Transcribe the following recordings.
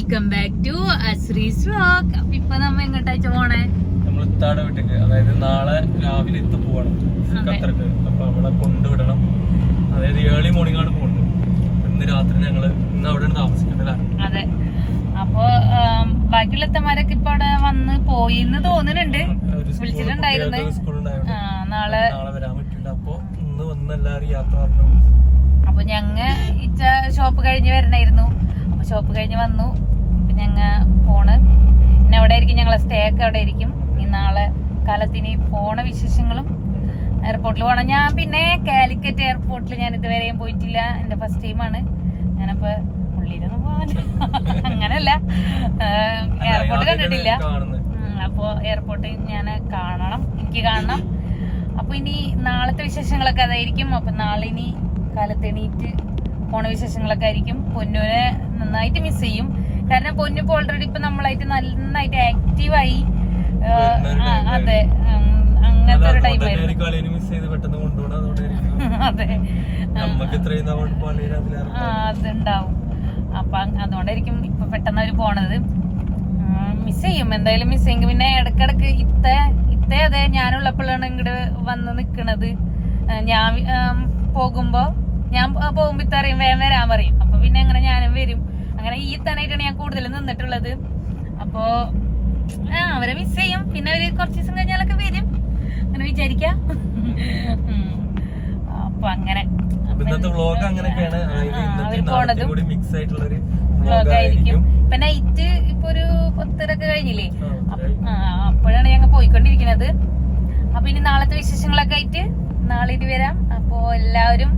Welcome back to Ashri's vlog അപ്പൊ ഇപ്പൊ നമ്മ എങ്ങോട്ടാച്ച പോണേ? നമ്മൾ ഇത്താടെ വീട്ടിക്ക് അതായത് നാളെ രാവിലെ എത്ത് പോകണം. ഖത്തർക്ക്. അപ്പൊ അവളെ കൊണ്ടുവിടണം. അതായത് ഏർലി മോർണിംഗ് ആണ് പോകുന്നത് ഇന്ന് രാത്രി ഞങ്ങൾ ഇന്ന് അവിടെ താമസിക്കണ്ടല്ല അതെ. അപ്പൊ ബാക്കിയുള്ള എത്തമാരൊക്കെ ഇപ്പൊ അവിടെ വന്ന് പോയി എന്ന് തോന്നുന്നുണ്ട് വിളിച്ചിട്ടുണ്ടായിരുന്നു. നാളെ വരാൻ പറ്റില്ല. അപ്പൊ ഇന്ന് വന്ന് യാത്ര പറഞ്ഞു. അപ്പൊ ഞങ്ങ ഇച്ച ഷോപ്പ് കഴിഞ്ഞ് വരണായിരുന്നു. അപ്പൊ ഷോപ്പ് കഴിഞ്ഞ് വന്നു. അപ്പൊ ഞങ്ങ പോണ്. പിന്നെ അവിടെ ആയിരിക്കും ഞങ്ങളെ സ്റ്റേ ഒക്കെ അവിടെ ആയിരിക്കും ഇന്നാളെ നാളെ കാലത്തിന് പോണ വിശേഷങ്ങളും എയർപോർട്ടിൽ പോകണം ഞാൻ പിന്നെ കാലിക്കറ്റ് എയർപോർട്ടിൽ ഞാൻ ഇതുവരെയും പോയിട്ടില്ല. എന്റെ ഫസ്റ്റ് ടൈമാണ് ഞാനപ്പോ ഉള്ളിലൊന്നും പോകാൻ അങ്ങനല്ല. എയർപോർട്ട് കണ്ടിട്ടില്ല. അപ്പോൾ എയർപോർട്ട് ഞാൻ കാണണം. എനിക്ക് കാണണം. അപ്പൊ ഇനി നാളത്തെ വിശേഷങ്ങളൊക്കെ അതായിരിക്കും. അപ്പൊ നാളെ ഇനി കാലത്തെണീറ്റ് പോണ വിശേഷങ്ങളൊക്കെ ആയിരിക്കും. പൊന്നൂനെ നന്നായിട്ട് മിസ് ചെയ്യും. കാരണം പൊന്നിപ്പോ ഓൾറെഡി ഇപ്പൊ നമ്മളായിട്ട് നന്നായിട്ട് ആക്റ്റീവായി അതെ. അങ്ങനത്തെ ഒരു ടൈമായിരുന്നു അതുകൊണ്ടായിരിക്കും. അതെ. അതുണ്ടാവും. അപ്പൊ അതുകൊണ്ടായിരിക്കും ഇപ്പൊ പെട്ടെന്ന് അവർ പോണത് മിസ് ചെയ്യും. എന്തായാലും മിസ് ചെയ്യും. പിന്നെ ഇടക്കിടക്ക് ഇത്ത ഇത്ത അതെ ഞാനുള്ളപ്പോഴാണ് ഇങ്ങോട്ട് വന്ന് നിക്കണത്. ഞാൻ പോകുമ്പോ ഞാൻ പോകുമ്പോ ഇത്ത അറിയും വേഗം വരാൻ പറയും. അപ്പൊ പിന്നെ അങ്ങനെ ഞാനും വരും. അങ്ങനെ ഈ തനായിട്ടാണ് ഞാൻ കൂടുതൽ നിന്നിട്ടുള്ളത്. അപ്പോ അവരെ മിസ് ചെയ്യും. പിന്നെ അവർ കുറച്ച് ദിവസം കഴിഞ്ഞാലൊക്കെ വരും. അങ്ങനെ വിചാരിക്കാം. അപ്പൊ അങ്ങനെ. പിന്നെ അവർ പോണതും ആയിരിക്കും. ഇപ്പൊ നൈറ്റ് ഇപ്പൊ ഒരു പത്തരൊക്കെ കഴിഞ്ഞില്ലേ? അപ്പോഴാണ് ഞങ്ങൾ പോയിക്കൊണ്ടിരിക്കുന്നത്. അപ്പൊ ഇനി നാളത്തെ വിശേഷങ്ങളൊക്കെ ആയിട്ട് നാളെ ഇത് വരാം. അപ്പോ എല്ലാവരും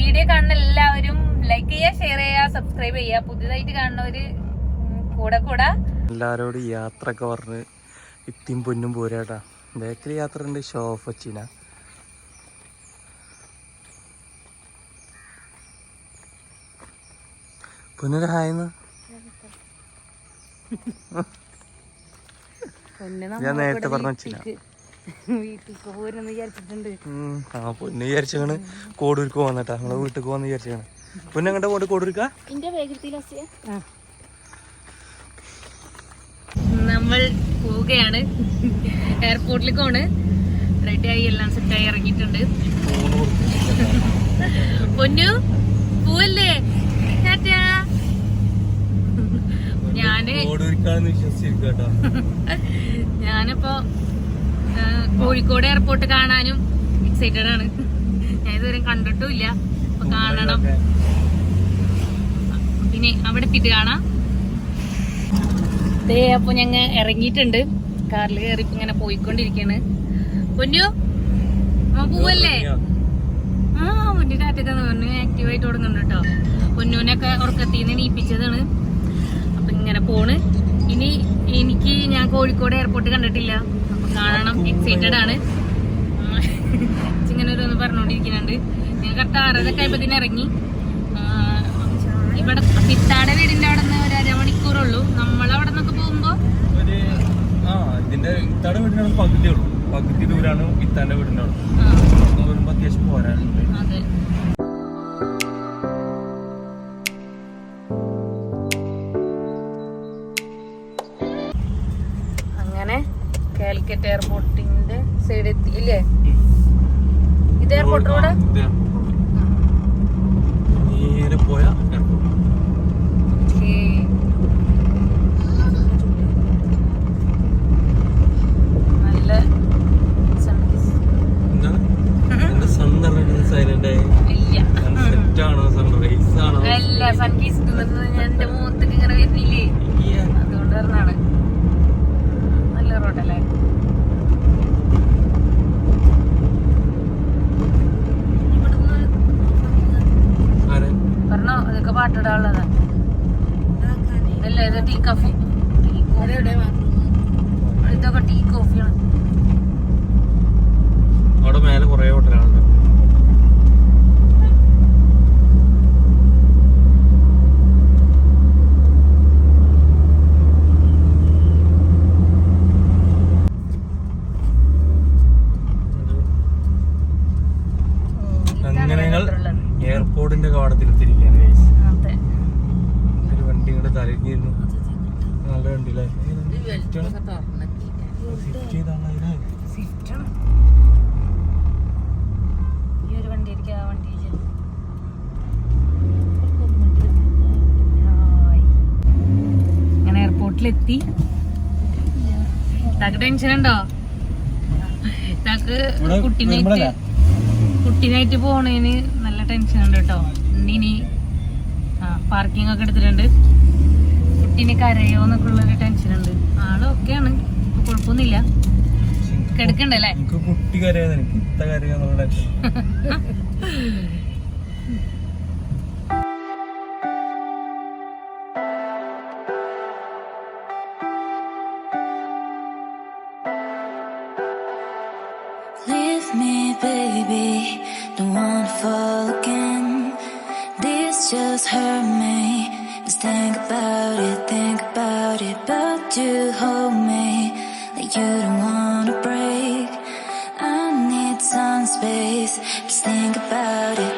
വീഡിയോ കാണുന്ന എല്ലാവരും ലൈക്ക് ചെയ്യുക ഷെയർ ചെയ്യുക സബ്സ്ക്രൈബ് ചെയ്യുക. പുതിയതായിട്ട് കാണുന്നവര് കൂടെ കൂടെ. എല്ലാരോടും യാത്ര ഒക്കെ പറഞ്ഞ് ഇത്തിയും പൊന്നും പോരാട്ടാ. ബേക്കറി യാത്ര ഉണ്ട് ഷോ ഓഫ് വച്ചിന പൊന്നൊരു ഹായ്ന്ന് ഞാൻ നേരത്തെ പറഞ്ഞ വച്ചിന വീട്ടിലേക്ക് പോരെന്ന് വിചാരിച്ചിട്ടുണ്ട്. ആ പൊന്ന് വിചാരിച്ചാണ് കോടൂർക്ക് പോന്നിട്ടാ നമ്മളെ വീട്ടിൽ പോകാന്ന് വിചാരിച്ചാണ് പൊന്നെങ്ങോട്ടാ കൊണ്ട് കൊടുക്ക. നമ്മൾ പോവുകയാണ്. എയർപോർട്ടിൽ പോണ് റെഡി ആയി എല്ലാം സെറ്റായി ഇറങ്ങിയിട്ടുണ്ട്. പൊന്നു പോവല്ലേ. ഞാൻ ഞാനിപ്പോ കോഴിക്കോട് എയർപോർട്ട് കാണാനും എക്സൈറ്റഡ് ആണ്. ഞാൻ ഇതുവരെ കണ്ടിട്ടും ഇല്ല. അപ്പൊ കാണണം. പിന്നെ അവിടെ എത്തിയിട്ട് കാണാം. ദേ അപ്പൊ ഞങ്ങൾ ഇറങ്ങിയിട്ടുണ്ട്. കാറിൽ കയറി ഇപ്പൊ ഇങ്ങനെ പോയിക്കൊണ്ടിരിക്കാണ്. പൊന്നു പോവല്ലേ? ആ പൊന്നു ടാറ്റൊക്കെ പൊന്നു ആക്റ്റീവ് ആയിട്ട് തുടങ്ങുന്നുണ്ട് കേട്ടോ. പൊന്നുവിനൊക്കെ ഉറക്കത്തിന്ന് നീപ്പിച്ചതാണ് അപ്പൊ ഇങ്ങനെ പോണ്. ഇനി എനിക്ക് ഞാൻ കോഴിക്കോട് എയർപോർട്ട് കണ്ടിട്ടില്ല. അപ്പൊ കാണണം. എക്സൈറ്റഡ് ആണ്. ഇങ്ങനെ ഓരോന്ന് പറഞ്ഞോണ്ടിരിക്കുന്നുണ്ട്. ഞാൻ കറക്റ്റ് ആറരക്കെ ആയപ്പത്തിന് ഇറങ്ങി. ഇവിടെ പിത്താടെ വീടിന്റെ അവിടെ നിന്ന് ഒരു അരമണിക്കൂറുള്ളൂ. നമ്മളവിടെ നിന്നൊക്കെ പോകുമ്പോ? ഒരു ആ ഇതിന്റെ ഇത്താടെ വീടിനാണ് പകുതി ഉള്ളൂ. പകുതി ദൂരാണ് ഇത്താന്റെ വീടിന്റെ അവിടെ ആ, അപ്പൊ വരുമ്പോ അത്യാവശ്യം പോരാനുണ്ട്. അതെ. അങ്ങനെ കാലിക്കറ്റ് എയർപോർട്ടിന്റെ സൈഡ് എത്തി ഇല്ലേ? ഇത് എയർപോർട്ട് റോഡ്? നേരെ പോയ എയർപോർട്ട് നല്ല sunrise. എന്താണ് എന്റെ സൺ ആയി ഇല്ല. സൺറൈസ് ആണോ അല്ല സൺകീസ് ഞാൻ എന്റെ മുഖത്തേക്ക് ഇങ്ങനെ വരുന്നില്ലേ? അതുകൊണ്ട് പറഞ്ഞാണ് നല്ല റോഡല്ലേ? പറഞ്ഞോ അതൊക്കെ പാട്ടിടാനുള്ളതാ അല്ല ഇത് ടീ കോഫി? ഇതൊക്കെ ടീ കോഫിയാണ്. അവിടെ മേലെ കൊറേ ഹോട്ടലുകളുണ്ട് അങ്ങനെ ഞങ്ങൾ എയർപോർട്ടിന്റെ കവാടത്തിൽ എത്തിയിരിക്കുകയാണ് guys. അതെ ഒരു വണ്ടി കൂടെ എന്റെ തലക്കിരുന്നു നല്ല കണ്ടില്ലേ സ്വിഫ്റ്റ് ചെയ്താണ് അതിനെ സ്വിഫ്റ്റ് ആണ് ഈ ഒരു വണ്ടി ഇരിക്കും ആ വണ്ടി ഇരിക്കും. ഹായ്. അങ്ങനെ എയർപോർട്ടിലെത്തി താക്ക് ടെൻഷൻ ഉണ്ടോ കുട്ടിനായിട്ട് കുട്ടിനായിട്ട് പോണേന് നല്ല ടെൻഷൻ ഉണ്ട് കേട്ടോ ഇനി ആ പാർക്കിംഗ് ഒക്കെ എടുത്തിട്ടുണ്ട്. കുട്ടീനെ കരയോ എന്നൊക്കെ ഉള്ളൊരു ടെൻഷൻ ഉണ്ട് ആൾ ഒക്കെയാണ്. ഇപ്പൊ കുഴപ്പമൊന്നുമില്ല. കിടക്കണ്ടല്ലേ? കുട്ടി കരയാന്ന് about it, think about it. But you hold me like you don't wanna break. I need some space. Just think about it,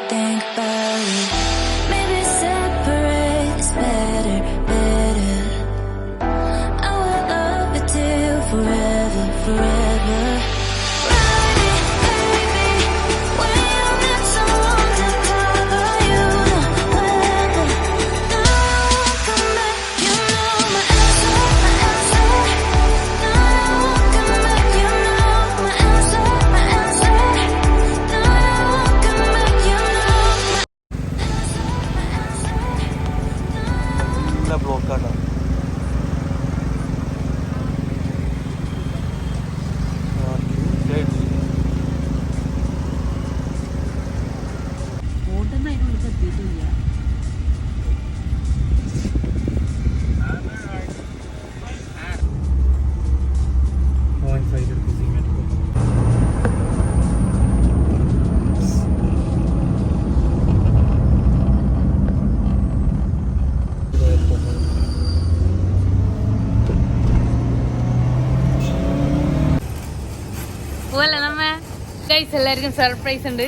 guys എല്ലാവർക്കും സർപ്രൈസ് ഉണ്ട്.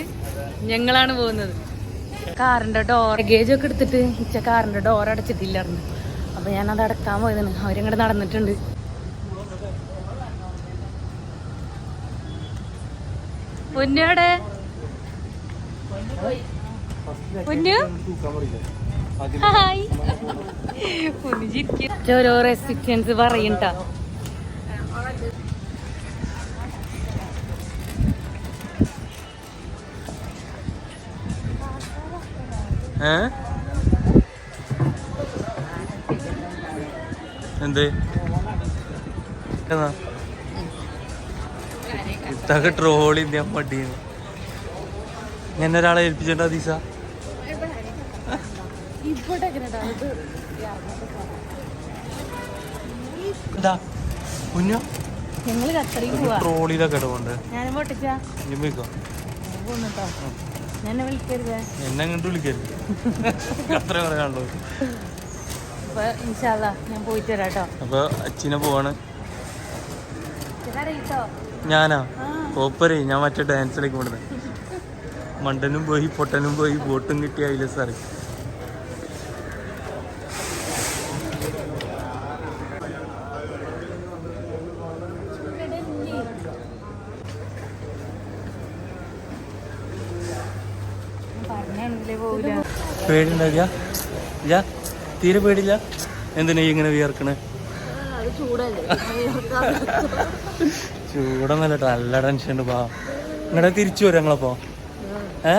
ഞങ്ങളാണ് പോകുന്നത്. കാറിന്റെ ഡോർ ഗേജ് ഒക്കെ എടുത്തിട്ട് ഇച്ച കാറിന്റെ ഡോർ അടച്ചിട്ടില്ലായിരുന്നു അപ്പൊ ഞാൻ അത് അടക്കാൻ പോയതാണ്. അവരിങ്ങോട്ട് നടന്നിട്ടുണ്ട്. പൊന്നോടെ പൊന്നു? ഹായ്. പൊന്നു ചിരിക്കും. ഓരോ റെസ്ട്രിക്ഷൻസ് പറയണ്ട എന്ത്? എന്നാ ഇത്തൊക്കെ ട്രോളി ഞാൻ മടിയാണ്. ഒരാളെ ഏൽപ്പിച്ചിട്ടുണ്ടോ ദീസ? എന്താ? കുഞ്ഞു? ട്രോളിയിലൊക്കെ ഇടുകൊണ്ട് ഞാനും പൊട്ടിച്ചാ? എന്നെ വിളിക്കരുത്. എന്നെ അങ്ങോട്ട് വിളിക്കരുത്. അത്ര പറയാനുള്ളൂ. അപ്പൊ ഇൻഷാല്ല ഞാൻ പോയിട്ട് വരാം കേട്ടോ അപ്പൊ അച്ഛനെ പോവാണ്. ഞാനാ? ഓപ്പറേ ഞാൻ മറ്റേ ഡാൻസിലേക്ക് പോണത് മണ്ടനും പോയി പൊട്ടനും പോയി ബോട്ടും കിട്ടി അതിലെ സാറ് പറഞ്ഞാണെങ്കിലേ പോകില്ല പേടിണ്ടാവില്ല ഇല്ല? തീരെ പേടില്ല എന്തിനാ ഇങ്ങനെ വിയർക്കണേ? ചൂടൊന്നല്ല നല്ല ടെൻഷൻ ഉണ്ട് പാ ഇങ്ങടെ തിരിച്ചു വരും ഞങ്ങളപ്പോ. ഏ?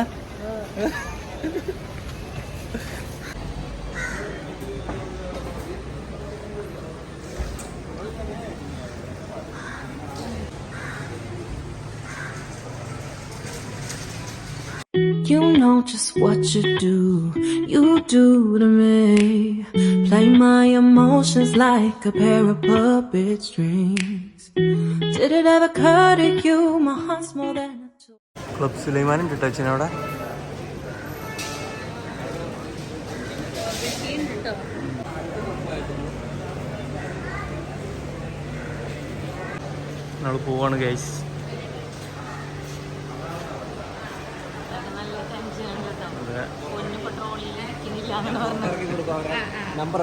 You know just what you do, you do to me. Play my emotions like a pair of puppet strings. Did it ever occur to you, my heart's more than a tool? Club Touch കിട്ടോ അച്ഛനവിടെ നമ്മൾ പോവാണ് guys നല്ല tension കേട്ടോ അതെ പൊന്നു പെട്രോളിൽ ഇരിക്കുന്നില്ല എന്ന് പറഞ്ഞു number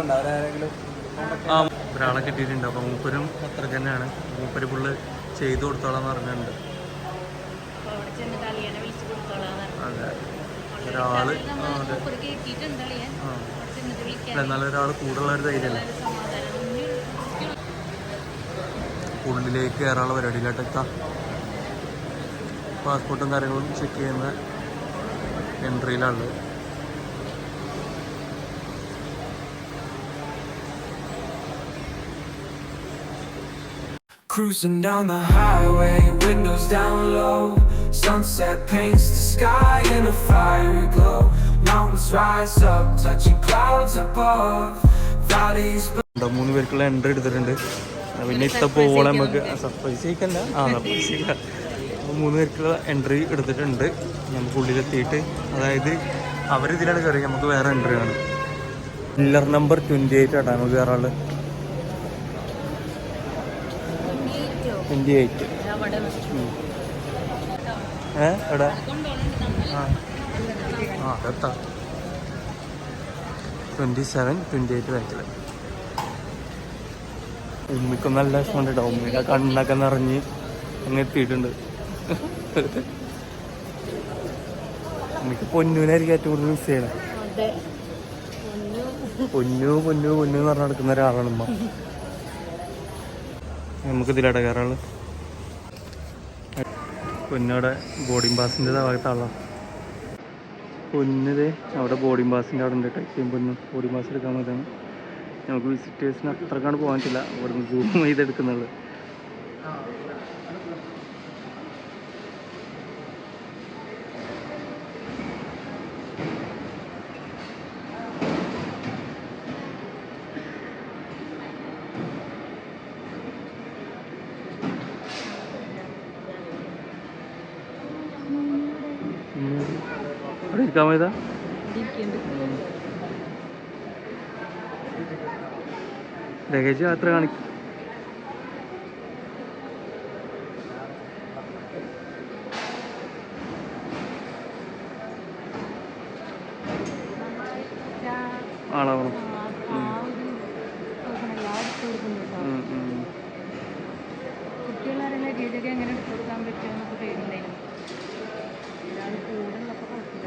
ഒരാളെ കിട്ടിയിട്ടുണ്ട്. അപ്പം മൂപ്പരും അത്ര തന്നെയാണ്. മൂപ്പര് പുള്ളി ചെയ്തു കൊടുത്തോളാം പറഞ്ഞിട്ടുണ്ട്. അതെ. ഒരാൾ കൂടുതലുള്ള ഒരു ധൈര്യമല്ല? ഉള്ളിലേക്ക് കയറാനുള്ള പരിപാടിയിലായിട്ട് എത്താം. പാസ്പോർട്ടും കാര്യങ്ങളും ചെക്ക് ചെയ്യുന്ന എൻട്രിയിലുള്ളത് Cruising down the highway, windows down low. Sunset paints the sky in a fiery glow. Mountains rise up, touching clouds above. Valleys മൂന്ന് പേർക്കുള്ള എൻട്രി എടുത്തിട്ടുണ്ട്. പിന്നെ ഇത്ത പോകണം നമുക്ക് സർപ്രൈസ് ചെയ്യിക്കല്ല ആ സർപ്രൈസ് ചെയ്യാം മൂന്ന് പേർക്കുള്ള എൻട്രി എടുത്തിട്ടുണ്ട്. നമുക്ക് ഉള്ളിലെത്തിയിട്ട് അതായത് അവരിതിലാണ് കയറി നമുക്ക് വേറെ എൻട്രി ആണ് പില്ലർ നമ്പർ ട്വന്റി എയ്റ്റ് ആട്ടോ നമുക്ക് കയറാനുള്ളത് ട്വന്റി എയ്റ്റ് ഏ? എവിടെ? ആ. ആ അതെത്താം. ട്വന്റി സെവൻ ട്വന്റി എയ്റ്റ് ബാക്കിൽ ഉമ്മിക്കും നല്ല ഇഷ്ടമുണ്ട് കേട്ടോ ഉമ്മിയുടെ കണ്ണൊക്കെ നിറഞ്ഞ് അങ്ങ് എത്തിയിട്ടുണ്ട്. ഉമ്മിക്ക് പൊന്നുവിനായിരിക്കും ഏറ്റവും കൂടുതൽ മിസ് ചെയ്യണം. പൊന്നു പൊന്നു പൊന്നു എന്ന് പറഞ്ഞ് നടക്കുന്ന ഒരാളാണ് ഉമ്മ. നമുക്ക് ഇതിലട കയറാൾ പൊന്നവിടെ ബോർഡിംഗ് പാസിന്റെ ഭാഗത്താണല്ലോ. പൊന്നത് അവിടെ ബോർഡിംഗ് പാസിന്റെ അവിടെ ഉണ്ട് ടൈപ്പ് പൊന്നു ബോർഡിംഗ് പാസ് എടുക്കാൻ പറ്റുന്നത് നമുക്ക് വിസിറ്റേഴ്സിന് അത്രക്കാണ് പോകാൻ പറ്റില്ല. ഇവിടുന്ന് സൂം ചെയ്തെടുക്കുന്നുള്ളു പോയതാ ഇരിക്കുന്നുണ്ട് ലഗേജ് യാത്ര കാണിക്കും. ആളാവണം. കുട്ടികളാരെല്ലാം ലഗേജൊക്കെ എങ്ങനെ എടുത്തു കൊടുക്കാൻ പറ്റുമോ എന്നൊക്കെ പേടിണ്ടായിരുന്നു ഒരാൾ കൂടെ ഉള്ളപ്പോൾ കുഴപ്പമില്ല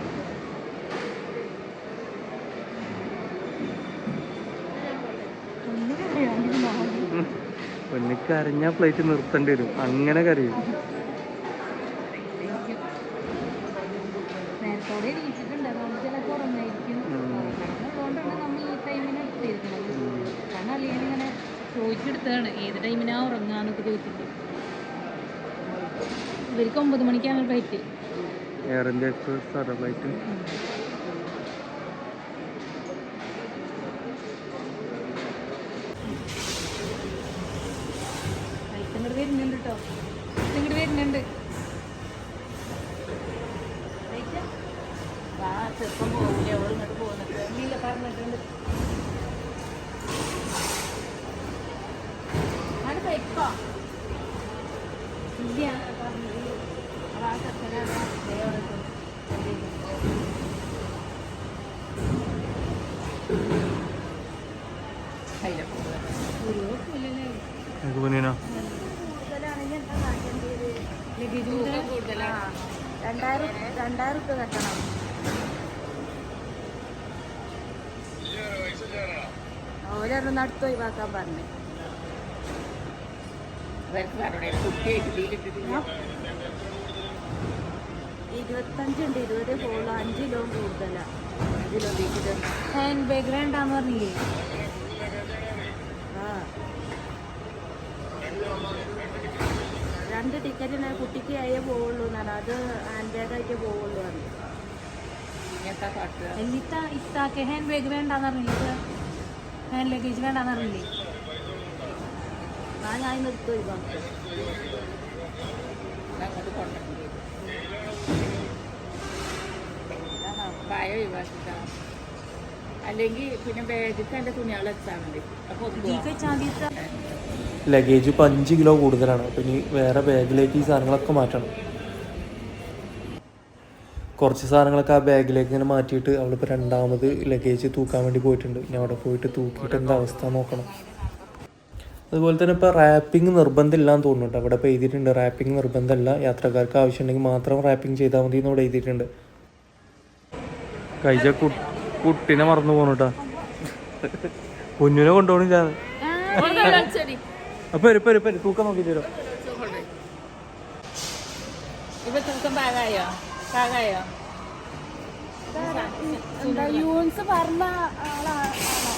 ഒന്ന് കരയാണെങ്കിൽ നാല് പൊന്നു കരഞ്ഞാൽ ഫ്ലൈറ്റ് നിർത്തേണ്ടി വരും. അങ്ങനെ കരയും. ചോദിച്ചെടുത്തതാണ്. ഏത് ടൈമിനാ ഉറങ്ങാന്നൊക്കെ ചോദിച്ചിട്ട്. ഇവർക്ക് ഒമ്പത് മണിക്കാണ് flight Air India Express flight വരുന്നുണ്ട് കേട്ടോ ഇങ്ങോട്ട് വരുന്നുണ്ട്. ചെറുപ്പം പോകില്ല അവൾ ഇങ്ങോട്ട് പോകുന്നുണ്ട് ഇല്ല പറഞ്ഞിട്ടുണ്ട്. ആണ് കഴിക്കോ ഇല്ല പറഞ്ഞത് അവ ആ ചെറുക്കനാണ് ദേ അവിടെ ഒരു കുലല്ലേ രണ്ടായിരം രണ്ടായിരം റുപ്യ കെട്ടണം. ഓരോ നടത്തു ഒഴിവാക്കാൻ പറഞ്ഞു. ഇരുപത്തഞ്ചുണ്ട് ഇരുപത് പോളോ അഞ്ച് കിലോ കൂടുതലാണ് ഹാൻഡ് ബാഗ് വേണ്ടാന്ന് പറഞ്ഞില്ലേ ആ രണ്ട് ടിക്കറ്റിന് കുട്ടിക്ക് ആയേ പോവുള്ളൂ എന്നാണ്. അത് ഹാൻഡ് ബാഗായിട്ട് പോവുള്ളൂ അത് എന്നിട്ട് ഇത്താക്ക് ഹാൻഡ് ബാഗ് വേണ്ടാന്ന് പറഞ്ഞില്ലേ ഹാൻഡ് ലഗേജ് വേണ്ടാന്ന് പറഞ്ഞില്ലേ? ഞാൻ ഞാൻ നിർത്തി അല്ലെങ്കിൽ പിന്നെ ബാഗിക്ക് എന്റെ തുണികൾ എത്താൻ മതി. അപ്പോൾ ലഗേജ് ഇപ്പോൾ അഞ്ച് കിലോ കൂടുതലാണ്. അപ്പം ഇനി വേറെ ബാഗിലേക്ക് ഈ സാധനങ്ങളൊക്കെ മാറ്റണം. കുറച്ച് സാധനങ്ങളൊക്കെ ആ ബാഗിലേക്ക് ഇങ്ങനെ മാറ്റിയിട്ട് അവളിപ്പോൾ രണ്ടാമത് ലഗേജ് തൂക്കാൻ വേണ്ടി പോയിട്ടുണ്ട്. ഇനി അവിടെ പോയിട്ട് തൂക്കിയിട്ട് എന്താ അവസ്ഥ നോക്കണം. അതുപോലെ തന്നെ ഇപ്പോൾ റാപ്പിംഗ് നിർബന്ധമില്ലാന്ന് തോന്നുന്നുണ്ട്. അവിടെ ഇപ്പോൾ എഴുതിയിട്ടുണ്ട് റാപ്പിംഗ് നിർബന്ധമല്ല. യാത്രക്കാർക്ക് ആവശ്യമുണ്ടെങ്കിൽ മാത്രം റാപ്പിംഗ് ചെയ്താൽ മതി എന്ന് ഇവിടെ എഴുതിയിട്ടുണ്ട്. കഴിച്ച കുട്ടിനെ മറന്നു കേട്ടാ കുഞ്ഞിനെ കൊണ്ടുപോകണില്ല അപ്പൊ ഇപ്പൊ ഇപ്പൊ തൂക്കം നോക്കി തരും ഇപ്പൊ തൂക്കം പാകായോ? പാകായോ? യൂൺസ് പറഞ്ഞ ആളാണോ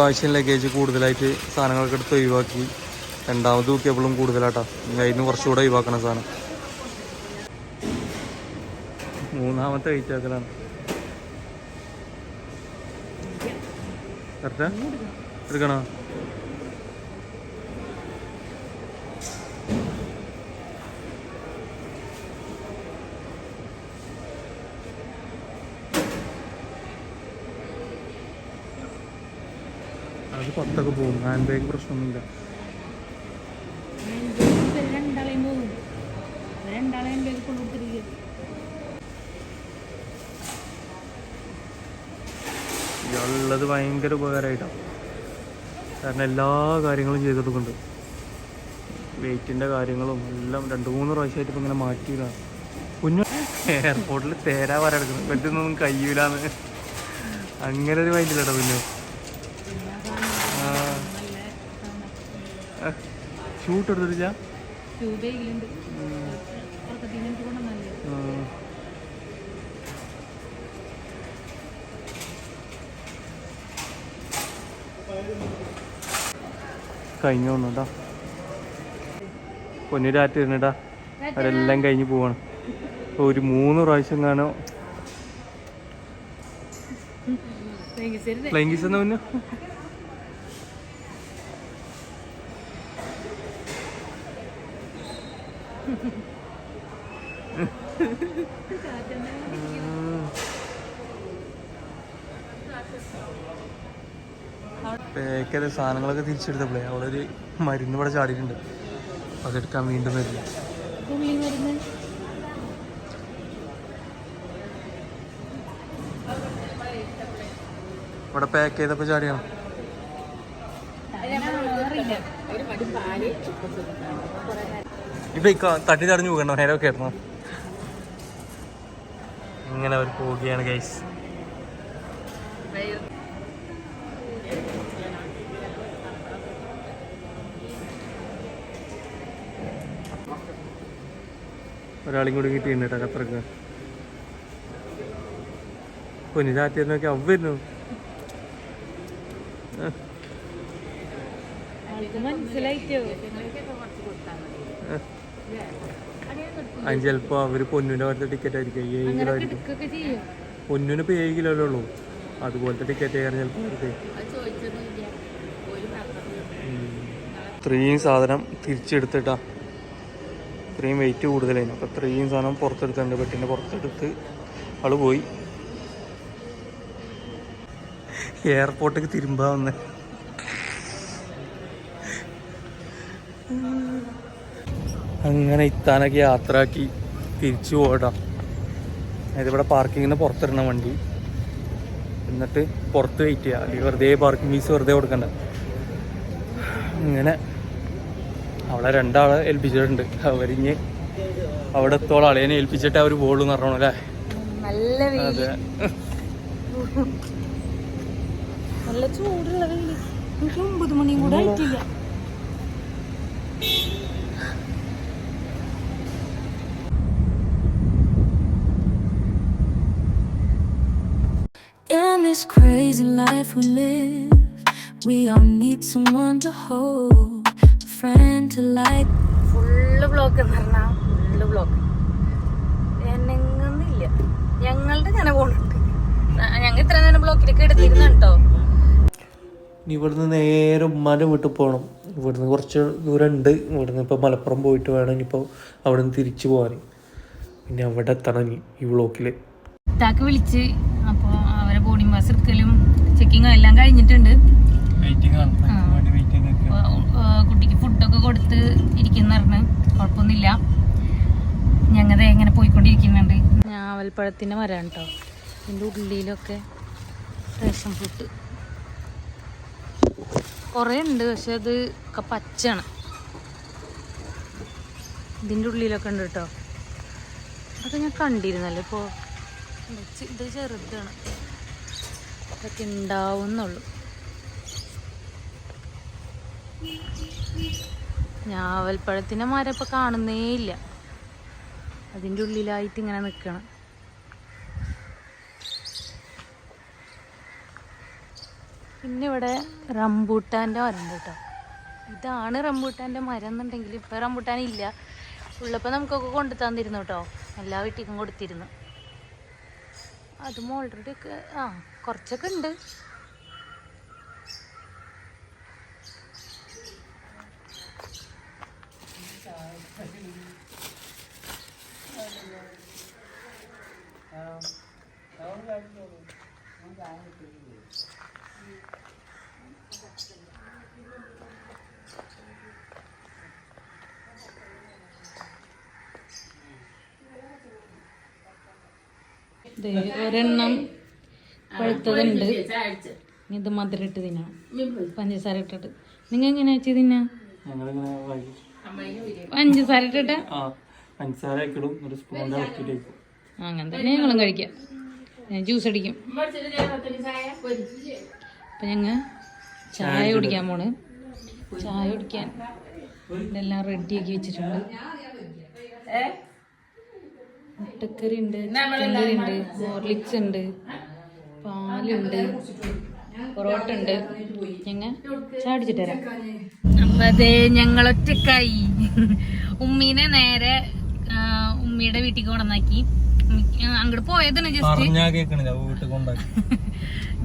പ്രാവശ്യം ലഗേജ് കൂടുതലായിട്ട് സാധനങ്ങളൊക്കെ എടുത്ത് ഒഴിവാക്കി. രണ്ടാമത് നോക്കിയപ്പോഴും കൂടുതലാട്ടാ. അതിന് കുറച്ചുകൂടെ ഒഴിവാക്കണ സാധനം. മൂന്നാമത്തെ വെയിറ്റാക്കലാണ് കറക്റ്റാ എടുക്കണോ? അത് പത്തൊക്കെ പോകും. ഹാൻഡ് ബാഗ് പ്രശ്നമൊന്നുമില്ല. ഇയാളുള്ളത് ഭയങ്കര ഉപകാരമായിട്ടാണ് കാരണം എല്ലാ കാര്യങ്ങളും ചെയ്ത് കൊടുക്കുന്നുണ്ട് വെയിറ്റിന്റെ കാര്യങ്ങളും എല്ലാം രണ്ട് മൂന്ന് പ്രാവശ്യമായിട്ട് ഇപ്പം ഇങ്ങനെ മാറ്റിയതാണ് കുഞ്ഞു എയർപോർട്ടിൽ തേരാ വരടക്കുന്നു പറ്റുന്നൊന്നും കഴിയൂലാന്ന് അങ്ങനെ ഒരു മൈൻഡില്ലട്ടോ കുഞ്ഞു. ഷൂട്ട് എടുത്തിട്ടില്ല? ആ. കഴിഞ്ഞു വന്നുട്ടാ പൊന്നു രാറ്റ് ഇരുന്നിട്ടാ അവരെല്ലാം കഴിഞ്ഞ് പോവാണ്. അപ്പൊ ഒരു മൂന്ന് പ്രാവശ്യം കാണോ. ഫ്ലൈങ് കിസ് എന്നാ പിന്നെ സാധനങ്ങളൊക്കെ തിരിച്ചെടുത്തപ്പോഴേ അവളൊരു മരുന്ന് ഇവിടെ ചാടിയിട്ടുണ്ട്. അതെടുക്കാൻ വീണ്ടും വരില്ല ഇവിടെ പാക്ക് ചെയ്തപ്പോൾ ചാടിയാണ്? ഇപ്പൊ തട്ടി തടഞ്ഞു പോകണ്ട? നേരമൊക്കെ ആയിരുന്നു? ഇങ്ങനെ അവർ പോവുകയാണ് ഗൈസ് ഒരാളും കൂടി കിട്ടിയിട്ടുണ്ട് കേട്ടോ ഖത്തർക്ക്. പൊന്നു ചാറ്റിയിരുന്നൊക്കെ അവ വരുന്നു ആൾക്ക് മനസ്സിലായിട്ടോ? അതിന് ചിലപ്പോൾ അവർ പൊന്നിന്റെ പോലത്തെ ടിക്കറ്റ് ആയിരിക്കും. ഏഴ് കിലോ ആയിരിക്കും. പൊന്നിന് ഇപ്പോൾ ഏഴ് കിലോ ഉള്ളൂ. അതുപോലത്തെ ടിക്കറ്റ് ആയിരുന്നു ചിലപ്പോ അവർക്ക്. ഇത്രയും സാധനം തിരിച്ചെടുത്തിട്ടാ. ഇത്രയും വെയിറ്റ് കൂടുതലായിരുന്നു. അപ്പോൾ ഇത്രയും സാധനം പുറത്തെടുത്തുണ്ട് പെട്ടിന്റെ പുറത്തെടുത്ത് ആൾ പോയി. എയർപോർട്ടേക്ക് തിരുമ്പാ വന്ന്. അങ്ങനെ ഇത്താനൊക്കെ യാത്രയാക്കി തിരിച്ചു പോകട്ടാ അതായത് ഇവിടെ പാർക്കിങ്ങിന് പുറത്തിടണം വണ്ടി. എന്നിട്ട് പുറത്ത് വെയിറ്റ് ചെയ്യുക അല്ലെങ്കിൽ വെറുതെ പാർക്കിംഗ് ഫീസ് വെറുതെ കൊടുക്കണ്ട. ഇങ്ങനെ അവളെ രണ്ടാളെ ഏൽപ്പിച്ചിട്ടുണ്ട്. അവരിഞ്ഞ് അവിടെ എത്തോളം അളിയനെ ഏൽപ്പിച്ചിട്ട് അവർ പോളൂ എന്ന് പറഞ്ഞോളൂ അല്ലേ? നല്ല വെയിൽ. അതെ നല്ല ചൂടുള്ള വെയിൽ. എനിക്ക് ഒമ്പത് മണിയും കൂടെ ആയിട്ടില്ല. In this crazy life we live, we all need someone to hold, full block എന്ന് പറഞ്ഞാ ഫുള്ള് ബ്ലോക്ക് എന്നെങ്ങുന്നില്ല ഞങ്ങളുടെ ഞാൻ പോകുന്നുണ്ട് ഞങ്ങൾ ഇത്ര നേരം ബ്ലോക്കിലേക്ക് എടുത്തിരുന്നു കേട്ടോ. ഇവിടുന്ന് നേരെ ഉമ്മാന്റെ വിട്ടു പോകണം ഇവിടുന്ന് കുറച്ച് ദൂരം ഉണ്ട് ഇവിടുന്ന് ഇപ്പോൾ മലപ്പുറം പോയിട്ട് വേണം ഇനിയിപ്പോൾ അവിടെ നിന്ന് തിരിച്ചു പോകാൻ പിന്നെ അവിടെ എത്തണം ഇനി ഈ ബ്ലോക്കിൽ ഇത്താക്ക് വിളിച്ച് അപ്പോൾ അവരെ ബോർഡിംഗ് പാസ് എടുക്കലും ചെക്കിങ്ങും എല്ലാം കഴിഞ്ഞിട്ടുണ്ട്. ആ. ഫുഡൊക്കെ കൊടുത്ത് ഇരിക്കുന്ന പറഞ്ഞു കുഴപ്പമൊന്നുമില്ല. ഞങ്ങത് എങ്ങനെ പോയിക്കൊണ്ടിരിക്കുന്നുണ്ട് ഞാവൽപ്പഴത്തിന്റെ മരം കേട്ടോ. ഇതിന്റെ ഉള്ളിലൊക്കെ റേഷൻ ഫ്രൂട്ട്. കുറേ ഉണ്ട് പക്ഷെ അത് ഒക്കെ പച്ചയാണ്. ഇതിന്റെ ഉള്ളിലൊക്കെ ഉണ്ട് കേട്ടോ. അതൊക്കെ ഞാൻ കണ്ടിരുന്നല്ലോ. ഇപ്പോൾ ഇത് ചെറുതാണ്. ഇതൊക്കെ ഉണ്ടാവുന്നുള്ളൂ. ഞാവൽപ്പഴത്തിന്റെ മരം ഇപ്പം കാണുന്നേ ഇല്ല. അതിന്റെ ഉള്ളിലായിട്ട് ഇങ്ങനെ നിൽക്കണം പിന്നെ ഇവിടെ റംബൂട്ടാന്റെ മരം കേട്ടോ ഇതാണ് റംബൂട്ടാന്റെ മരം എന്നുണ്ടെങ്കിൽ ഇപ്പം റംബൂട്ടാൻ ഇല്ല. ഉള്ളപ്പോൾ നമുക്കൊക്കെ കൊണ്ടു തന്നിരുന്നു കേട്ടോ എല്ലാ വീട്ടിലും കൊടുത്തിരുന്നു. അതും ഓൾറെഡി ഒക്കെ ആ കുറച്ചൊക്കെ ഉണ്ട്. ഒരെണ്ണം പഴുത്തതുണ്ട്. ഇത് മധുരം ഇട്ട് തിന്നണം പഞ്ചസാര ഇട്ടിട്ട് നിങ്ങൾ എങ്ങനെ വെച്ച് തിന്നാ പഞ്ചസാര ഇട്ടിട്ട് അങ്ങനെ തന്നെ ഞങ്ങളും കഴിക്കാം. ഞാൻ ജ്യൂസ് അടിക്കും അപ്പൊ ഞങ്ങ ചായ കുടിക്കാൻ പോണ്. ചായ കുടിക്കാൻ. ഇതെല്ലാം റെഡിയാക്കി വെച്ചിട്ടുണ്ട്. മുട്ടക്കറി ഉണ്ട് ചിക്കൻ കറി ഉണ്ട് ഹോർലിക്സ് ഉണ്ട് പാലുണ്ട് പൊറോട്ട ഉണ്ട്. ഞങ്ങ ചാടിച്ചിട്ട് തരാം അപ്പൊ അതെ ഞങ്ങൾ ഒറ്റക്കായി. ഉമ്മീനെ നേരെ ഉമ്മിയുടെ വീട്ടിൽ കൊണ്ടുവന്നാക്കി. അങ്ങോട്ട് പോയതാണ് ജസ്റ്റ് പറഞ്ഞാ കേക്കണില്ല വീട്ടിൽ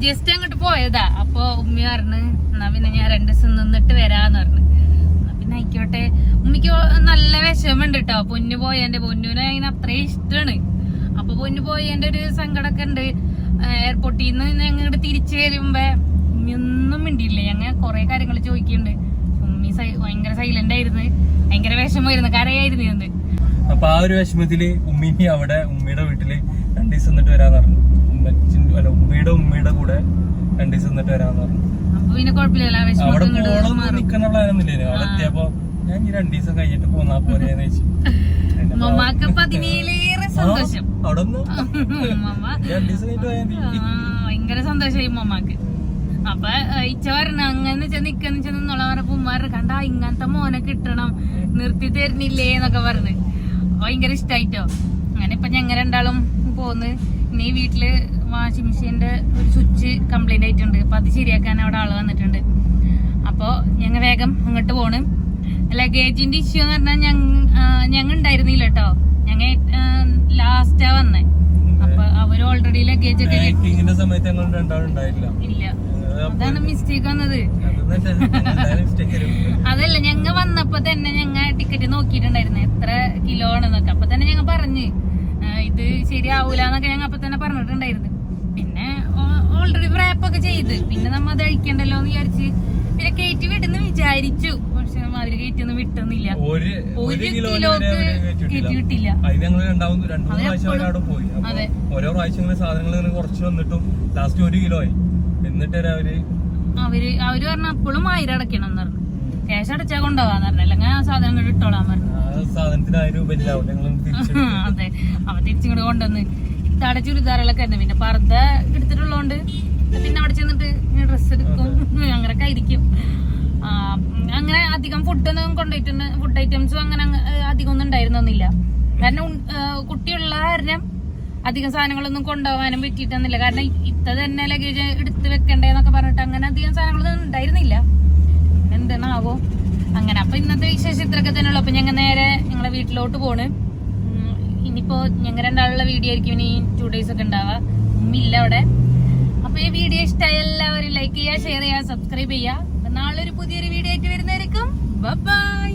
ജസ്റ്റ് അങ്ങോട്ട് പോയതാ. അപ്പൊ ഉമ്മി പറഞ്ഞു എന്നാ പിന്നെ ഞാൻ രണ്ടു ദിവസം നിന്നിട്ട് വരാന്ന് പറഞ്ഞു. പിന്നെ ആയിക്കോട്ടെ. ഉമ്മിക്ക് നല്ല വിഷമുണ്ട് കേട്ടോ പൊന്നു പോയന്റെ പൊന്നുവിനെ അതിന് അത്രേ ഇഷ്ടമാണ് അപ്പൊ പൊന്നു പോയന്റെ ഒരു സങ്കടമൊക്കെ ഉണ്ട് എയർപോർട്ടിൽ നിന്ന് ഞങ്ങടെ തിരിച്ചു വരുമ്പോ ഉമ്മിയൊന്നും മിണ്ടിയില്ല. ഞങ്ങൾ കുറെ കാര്യങ്ങൾ ചോദിക്കുന്നുണ്ട് ഉമ്മി ഭയങ്കര സൈലന്റ് ആയിരുന്നു. ഭയങ്കര വിഷമായിരുന്നു കരയായിരുന്നു ഇരുന്ന് അപ്പൊ ആ ഒരു വിഷമത്തിൽ ഉമ്മി അവിടെ ഉമ്മിയുടെ വീട്ടിൽ രണ്ടു ദിവസം എന്നിട്ട് വരാന്ന് പറഞ്ഞു. അല്ല ഉമ്മയുടെ ഉമ്മയുടെ കൂടെ രണ്ടു ദിവസം എന്നിട്ട് വരാന്ന് പറഞ്ഞു. അപ്പൊ പിന്നെ കുഴപ്പമില്ല അവിടെ നിക്കുന്ന പ്ലാനൊന്നുമില്ലേ അവിടെ എത്തിയപ്പോ ഞാൻ ഈ രണ്ടു ദിവസം കഴിഞ്ഞിട്ട് പോന്നാ പോരേന്ന് വെച്ചു. മമ്മാക്ക് പതിനേഴേറെ സന്തോഷം. ഭയങ്കര സന്തോഷായി മമ്മാക്ക്. അപ്പൊ ഇച്ച പറഞ്ഞ അങ്ങനെ ചെന്ന് നിക്കുന്ന ചെന്ന് എന്നുള്ള പറഞ്ഞപ്പോ ഉമ്മാരുടെ കണ്ട ഇങ്ങനത്തെ മോനെ കിട്ടണം. നിർത്തി തരുന്നില്ലേ എന്നൊക്കെ പറഞ്ഞ്. ഭയങ്കര ഇഷ്ടായിട്ടോ. അങ്ങനെ ഇപ്പൊ ഞങ്ങൾ രണ്ടാളും പോന്ന്. ഇനി വീട്ടിൽ വാഷിംഗ് മെഷീന്റെ ഒരു സ്വിച്ച് കംപ്ലൈന്റ് ആയിട്ടുണ്ട്. അപ്പൊ അത് ശരിയാക്കാൻ അവിടെ ആൾ വന്നിട്ടുണ്ട്. അപ്പോ ഞങ്ങൾ വേഗം അങ്ങോട്ട് പോണ്. ലഗേജിന്റെ ഇഷ്യൂ എന്ന് പറഞ്ഞാൽ ഞങ്ങ ഞങ്ങ ഉണ്ടായിരുന്നില്ല കേട്ടോ ഞങ്ങൾ ലാസ്റ്റാ വന്നേ അപ്പൊ അവർ ഓൾറെഡി ലഗേജ് ഒക്കെ സമയത്ത് ഞങ്ങൾ ഇല്ല. അതാണ് മിസ്റ്റേക്ക് വന്നത്. അതല്ല ഞങ്ങ വന്നപ്പോ തന്നെ ഞങ്ങ ടിക്കറ്റ് നോക്കിയിട്ടുണ്ടായിരുന്നു. എത്ര കിലോ ആണെന്നൊക്കെ. അപ്പൊ തന്നെ ഞങ്ങൾ പറഞ്ഞ് ഇത് ശരിയാവൂല എന്നൊക്കെ ഞങ്ങ അപ്പൊ തന്നെ പറഞ്ഞിട്ടുണ്ടായിരുന്നു. പിന്നെ ഓൾറെഡി റാപ്പ് ഒക്കെ ചെയ്ത്. പിന്നെ നമ്മ അത് അഴിക്കണ്ടല്ലോ എന്ന് വിചാരിച്ച്. പിന്നെ കയറ്റി വിടുന്ന് വിചാരിച്ചു. പക്ഷെ അവർ കയറ്റൊന്നും വിട്ടുന്നില്ല. ഒരു കിലോ കിലോക്ക് കയറ്റി വിട്ടില്ല അതിന് ഞങ്ങൾ രണ്ടാമത് രണ്ടു മൂന്ന് പ്രാവശ്യം അവരവിടെ പോയി. അതെ. ഓരോ പ്രാവശ്യം ഇങ്ങനെ സാധനങ്ങൾ ഇങ്ങനെ കുറച്ച് വന്നിട്ടും ലാസ്റ്റ് ഒരു കിലോ ആയി എന്നിട്ട് അവർ അവർ അവർ പറഞ്ഞ അപ്പോഴും ആയിരം അടയ്ക്കണം എന്ന് പറഞ്ഞു. ക്യാഷ് അടച്ചാ കൊണ്ടുപോവാന്ന് പറഞ്ഞു. അല്ലെങ്കിൽ ആ സാധനങ്ങൾ ഇട്ടോളാൻ പറഞ്ഞു. സാധനത്തിന് ആയിരം രൂപ അതെ. അവ തിരിച്ചിങ്ങോട്ട് കൊണ്ടുവന്ന് ഇത്താടെ ചുരിദാറുകളൊക്കെ ആയിരുന്നു പിന്നെ പർദ്ദ എടുത്തിട്ടുള്ളതുകൊണ്ട് പിന്നെ അവിടെ ചെന്നിട്ട് ഡ്രസ്സ് എടുക്കും. അങ്ങനൊക്കെ ആയിരിക്കും. അങ്ങനെ അധികം ഫുഡൊന്നും കൊണ്ടുപോയിട്ടുണ്ട് ഫുഡ് ഐറ്റംസും അങ്ങനെ അധികം ഒന്നും ഉണ്ടായിരുന്നൊന്നുമില്ല. കാരണം കുട്ടിയുള്ള കാരണം അധികം സാധനങ്ങളൊന്നും കൊണ്ടുപോകാനും പറ്റിയിട്ടൊന്നുമില്ല. കാരണം ഇത്ത തന്നെ ലഗേജ് എടുത്ത് വെക്കണ്ടേന്നൊക്കെ പറഞ്ഞിട്ട് അങ്ങനെ അധികം സാധനങ്ങളൊന്നും ഉണ്ടായിരുന്നില്ല. എന്താണാവോ അങ്ങനെ അപ്പൊ ഇന്നത്തെ വിശേഷം ഇത്രയൊക്കെ തന്നെ ഉള്ളു അപ്പൊ ഞങ്ങൾ നേരെ ഞങ്ങളെ വീട്ടിലോട്ട് പോണ്. ഇനിയിപ്പോ ഞങ്ങൾ രണ്ടാളുള്ള വീഡിയോ ആയിരിക്കും ഇനി ടു ഡേയ്സ് ഒക്കെ ഉണ്ടാവുക. ഉമ്മില്ല അവിടെ. അപ്പൊ ഈ വീഡിയോ ഇഷ്ടമായ എല്ലാവരും ലൈക്ക് ചെയ്യുക ഷെയർ ചെയ്യുക സബ്സ്ക്രൈബ് ചെയ്യുക. അപ്പൊ നാളെ ഒരു പുതിയൊരു വീഡിയോ ആയിട്ട് വരുന്നവർക്കും ബൈ